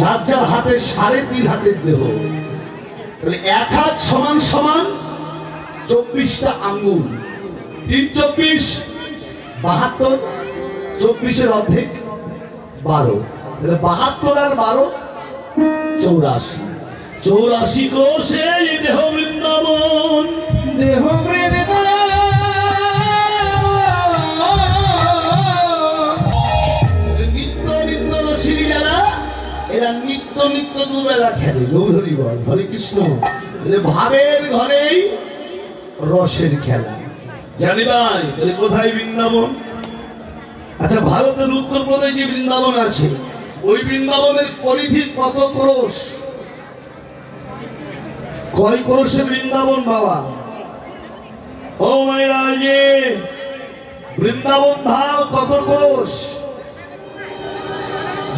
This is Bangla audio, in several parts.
যার যার হাতে সাড়ে তিন হাতের দেহ। এক হাত সমান সমান চব্বিশটা আঙ্গুল। তিন চব্বিশ, বাহাত্তর, চব্বিশের অর্ধেক বারো। বাহাত্তর আর বারো, চৌরাশি। চৌরাশি কোষে দেহ বৃন্দাবন দেহ নিত্য এরা নিত্য নিত্য দুবেলা খেলে, গৌরী বল হরে কৃষ্ণ। ভাবের ঘরেই রসের খেলা। জানি ভাই, তাহলে কোথায় বৃন্দাবন? আচ্ছা ভারতের উত্তরপ্রদেশে যে বৃন্দাবন আছে, ওই বৃন্দাবনের পরিধি কত ক্রোশ? কয় ক্রোশের বৃন্দাবন, বাবা? ও মায়েরা যে বৃন্দাবন ভাব কত ক্রোশ?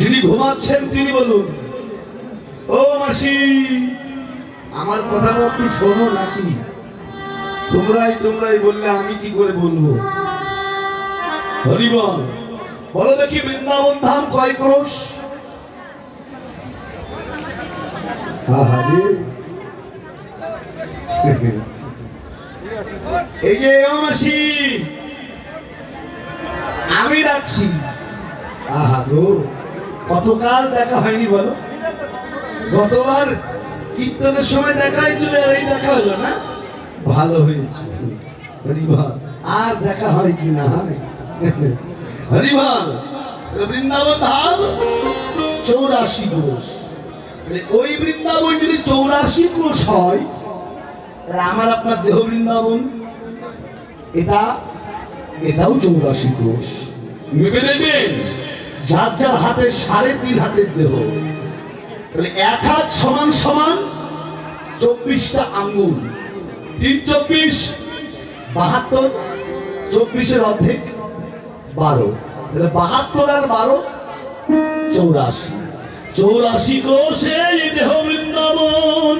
যিনি ঘুমাচ্ছেন, তিনি বলুন, ও মাসি, আমার কথা একটু শোনো নাকি? তোমরাই তোমরাই বললে আমি কি করে বলব? হরিবল, বলো দেখি বৃন্দাবন ধাম কয় ক্রোশ। এই যে মাসি, আমি ডাকছি। আহা গো। কতকাল দেখা হয়নি বলো? গতবার কীর্তনের সময় দেখা হয়েছিল আর এই দেখা হলো না? ভালো হয়েছে। হরিভাল, আর দেখা হয় কি না? হয় হরিভাল, বৃন্দাবন ধাম চৌরাশি কোষ। মানে ওই বৃন্দাবন যদি চৌরাশি কোষ হয়, তাহলে আমার আপনার দেহ বৃন্দাবন। এটা, এটাও চৌরাশি কোষ। ভেবে নেবেন যার যার হাতে সাড়ে তিন হাতের দেহ। এক হাত সমান সমান চব্বিশটা আঙ্গুল। তিন চব্বিশ, বাহাত্তর, চব্বিশের অর্ধেক বারো। তাহলে বাহাত্তর আর বারো, চৌরাশি। চৌরাশি কোষে দেহ বৃন্দাবন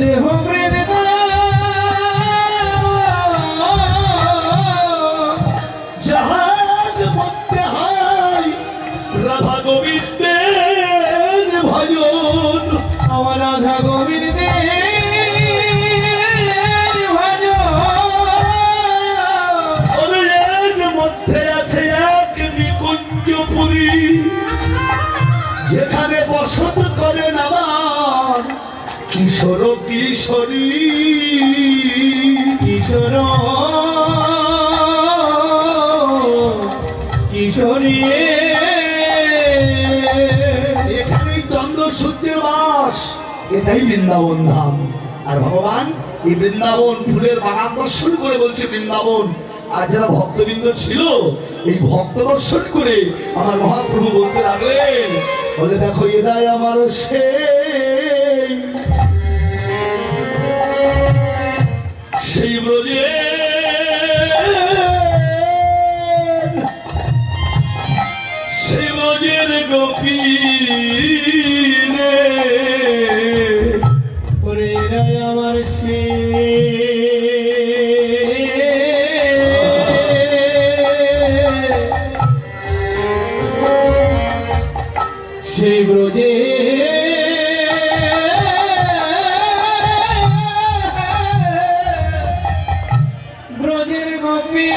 দেহ জাহাজ রাধা গোবিন্দের ভজ। অনেক মধ্যে আছে এক নিকুঞ্জপুরী যেখানে বসত করেন আমার কিশোর কিশোরী। কিশোর। কিশোরী। এখানেই চন্দ্র সূর্যের বাস। এটাই বৃন্দাবন ধাম। আর ভগবান এই বৃন্দাবন ফুলের বাগান দর্শন করে বলছে, বৃন্দাবন, আর যারা ভক্তবৃন্দ ছিল, এই ভক্ত দর্শন করে আমার মহাপ্রভু বলতে লাগলেন, বলে দেখো এদাই আমার সেই। সেই ব্রজে গোপী ব্রজে ব্রজের গোপী